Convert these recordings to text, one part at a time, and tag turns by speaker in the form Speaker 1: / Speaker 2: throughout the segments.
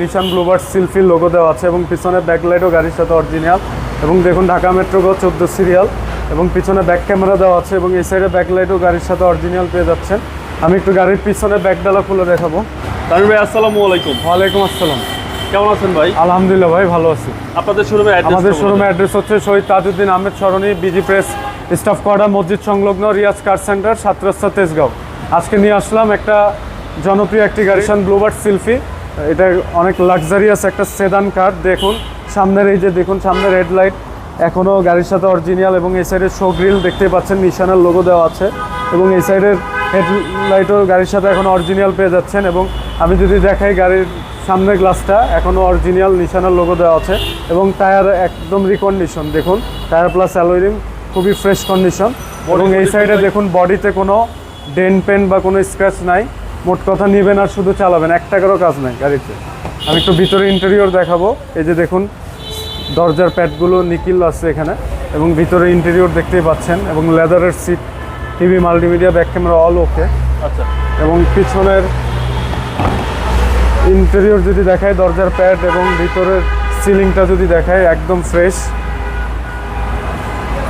Speaker 1: নিশান Bluebird সিলফি logo দেওয়া আছে এবং পিছনে ব্যাকলাইটও গাড়ির সাথে অরিজিনাল এবং দেখুন ঢাকা মেট্রো গো চোদ্দ সিরিয়াল এবং পিছনে ব্যাক ক্যামেরা দেওয়া আছে এবং এই সাইডে ব্যাকলাইটও গাড়ির সাথে অরিজিনাল পেয়ে যাচ্ছেন। আমি একটু গাড়ির পিছনে ব্যাকডালা খুলে দেখাবো।
Speaker 2: তানভীর ভাই আসসালামু আলাইকুম।
Speaker 1: ওয়ালাইকুম আসসালাম।
Speaker 2: কেমন আছেন ভাই?
Speaker 1: আলহামদুলিল্লাহ ভাই ভালো আছি।
Speaker 2: আপনাদের শোরুমে
Speaker 1: আমাদের শোরুমের অ্যাড্রেস হচ্ছে Shahid Tajuddin Ahmed Sarani BG press staff quarter মসজিদ সংলগ্ন রিয়াজ কার সেন্টার সাত রাস্তা তেজগাঁও। আজকে নিয়ে আসলাম একটা জনপ্রিয় একটি গাড়ি ব্লুবার্ড সিলফি এটা অনেক লাক্সারিয়াস একটা সেদান কার দেখুন। সামনের এই যে দেখুন সামনের রেড লাইট এখনও গাড়ির সাথে অরিজিনাল এবং এই সাইডের শো গ্রিল দেখতে পাচ্ছেন নিশানের লোগো দেওয়া আছে। এবং এই সাইডের হেডলাইটও গাড়ির সাথে এখন অরিজিনাল পেয়ে যাচ্ছেন এবং আমি যদি দেখাই গাড়ির সামনের গ্লাসটা এখনও অরিজিনাল নিশানের লোগো দেওয়া আছে এবং টায়ার একদম রিকন্ডিশন দেখুন। টায়ার প্লাস অ্যালোরিং খুবই ফ্রেশ কন্ডিশন এবং এই সাইডে দেখুন বডিতে কোনো ডেন পেন বা কোনো স্ক্র্যাচ নাই। মোট কথা নেবেন আর শুধু চালাবেন এক টাকারও কাজ নাই গাড়িতে। আমি একটু ভিতরে ইন্টেরিয়র দেখাবো। এই যে দেখুন দরজার প্যাডগুলো নিকিল আছে এখানে এবং ভিতরে ইন্টেরিয়র দেখতেই পাচ্ছেন এবং লেদারের seat TV multimedia back camera all okay
Speaker 2: আচ্ছা।
Speaker 1: এবং পিছনের ইন্টেরিয়র যদি দেখায় দরজার প্যাড এবং ভিতরের সিলিংটা যদি দেখায় একদম ফ্রেশ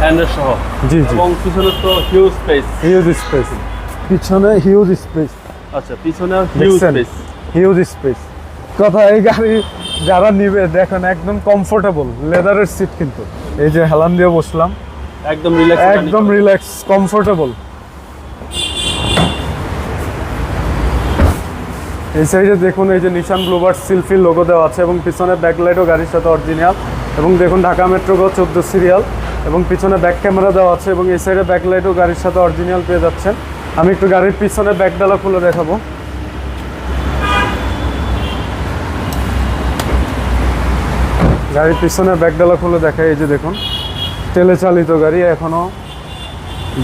Speaker 2: হ্যান্ডেল সহ।
Speaker 1: জি জি।
Speaker 2: এবং পিছনে তো হিউজ স্পেস
Speaker 1: হিউজ স্পেস পিছনে হিউজ স্পেস
Speaker 2: আচ্ছা পিছনে হিউজ
Speaker 1: দেখছেন?
Speaker 2: স্পেস
Speaker 1: হিউজ স্পেস কথা এই গাড়ি যারা নিবে দেখেন একদম কমফোর্টেবল লেদারের সিট কিন্তু। এই যে হেলান দিয়ে বসলাম।
Speaker 2: একদম রিল্যাক্স
Speaker 1: একদম রিল্যাক্স কমফোর্টেবল এই সাইডে দেখুন এই যে নিশান ব্লুবার্ড সিলফি লোগো দেওয়া আছে এবং পিছনে ব্যাকলাইটও গাড়ির সাথে অরিজিনাল এবং দেখুন ঢাকা মেট্রো গো চোদ্দ সিরিয়াল এবং পিছনে ব্যাক ক্যামেরা দেওয়া আছে এবং এই সাইডে ব্যাকলাইটও গাড়ির সাথে অরিজিনাল পেয়ে যাচ্ছেন। আমি একটু গাড়ির পিছনে ব্যাকডালা খুলে দেখাবো। গাড়ির পিছনে ব্যাকডালা খুলে দেখায় এই যে দেখুন। তেলে চালিত গাড়ি এখনও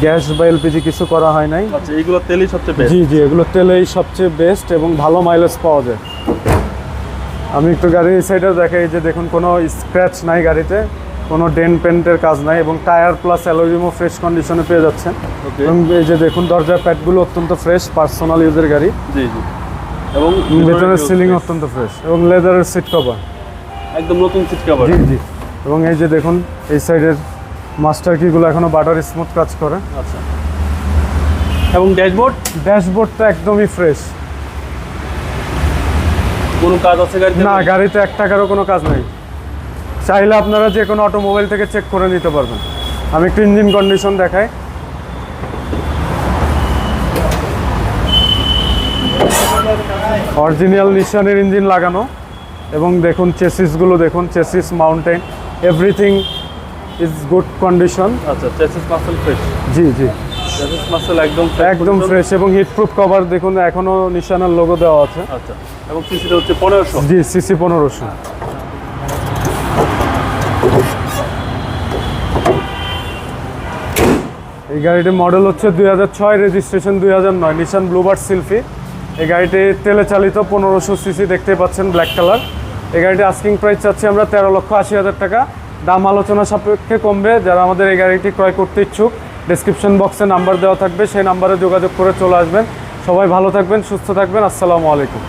Speaker 1: গ্যাস বা এলপিজি কিছু করা হয় নাই।
Speaker 2: আচ্ছা এইগুলো তেলই সবচেয়ে বেস্ট
Speaker 1: জি জি এগুলো তেলেই সবচেয়ে বেস্ট এবং ভালো মাইলেজ পাওয়া যায়। আমি একটু গাড়ির সাইডে দেখাই যে দেখুন কোনো স্ক্র্যাচ নাই গাড়িতে। কোনো ডেন পেন্টের কাজ নাই এবং টায়ার প্লাস অ্যালোরিমও ফ্রেশ কন্ডিশনে পেয়ে যাচ্ছেন। এবং এই যে দেখুন দরজার প্যাডগুলো অত্যন্ত ফ্রেশ পার্সোনাল ইউজের গাড়ি।
Speaker 2: জি জি। এবং
Speaker 1: ভেতরের সিলিং। অত্যন্ত ফ্রেশ এবং লেদারের সিট কভার
Speaker 2: একদম নতুন সিট কভার
Speaker 1: জি জি। এবং এই যে দেখুন এই সাইডের মাস্টার কিগুলো এখনও বাটার স্মুথ কাজ করে।
Speaker 2: আচ্ছা। এবং ড্যাশবোর্ড?
Speaker 1: ড্যাশবোর্ডটা একদমই ফ্রেশ।
Speaker 2: কোনো কাজ আছে গাড়িতে?
Speaker 1: না গাড়িতে এক টাকারও কোনো কাজ নেই। চাইলে আপনারা যে কোনো অটোমোবাইল থেকে চেক করে নিতে পারবেন। আমি একটু ইঞ্জিন কন্ডিশন দেখাই। অরিজিনাল নিশানের ইঞ্জিন লাগানো এবং দেখুন চেসিসগুলো দেখুন chassis mounting everything is good condition
Speaker 2: আচ্ছা চেসিস মাসেল ফ্রেশ
Speaker 1: জি জি।
Speaker 2: চেসিস মাসেল একদম
Speaker 1: একদম ফ্রেশ এবং হিট প্রুফ কভার দেখুন এখনও নিশানের লোগো দেওয়া আছে।
Speaker 2: আচ্ছা এবং সিসিটা হচ্ছে পনেরোশো।
Speaker 1: জি সিসি পনেরোশো। এই গাড়িটির মডেল হচ্ছে দুই হাজার ছয় রেজিস্ট্রেশন দুই হাজার নয় নিশান ব্লুবার্ড সিলফি এই গাড়িটি তেলে চালিত, পনেরোশো সিসি দেখতে পাচ্ছেন ব্ল্যাক কালার এই গাড়িটি আস্কিং প্রাইস চাচ্ছি আমরা তেরো লক্ষ আশি হাজার টাকা। দাম আলোচনা সাপেক্ষে কমবে, যারা আমাদের এই গাড়িটি ক্রয় করতে ইচ্ছুক ডিসক্রিপশন বক্সে নাম্বার দেওয়া থাকবে, সেই নাম্বারে যোগাযোগ করে চলে আসবেন। সবাই ভালো থাকবেন, সুস্থ থাকবেন, আসসালামু আলাইকুম।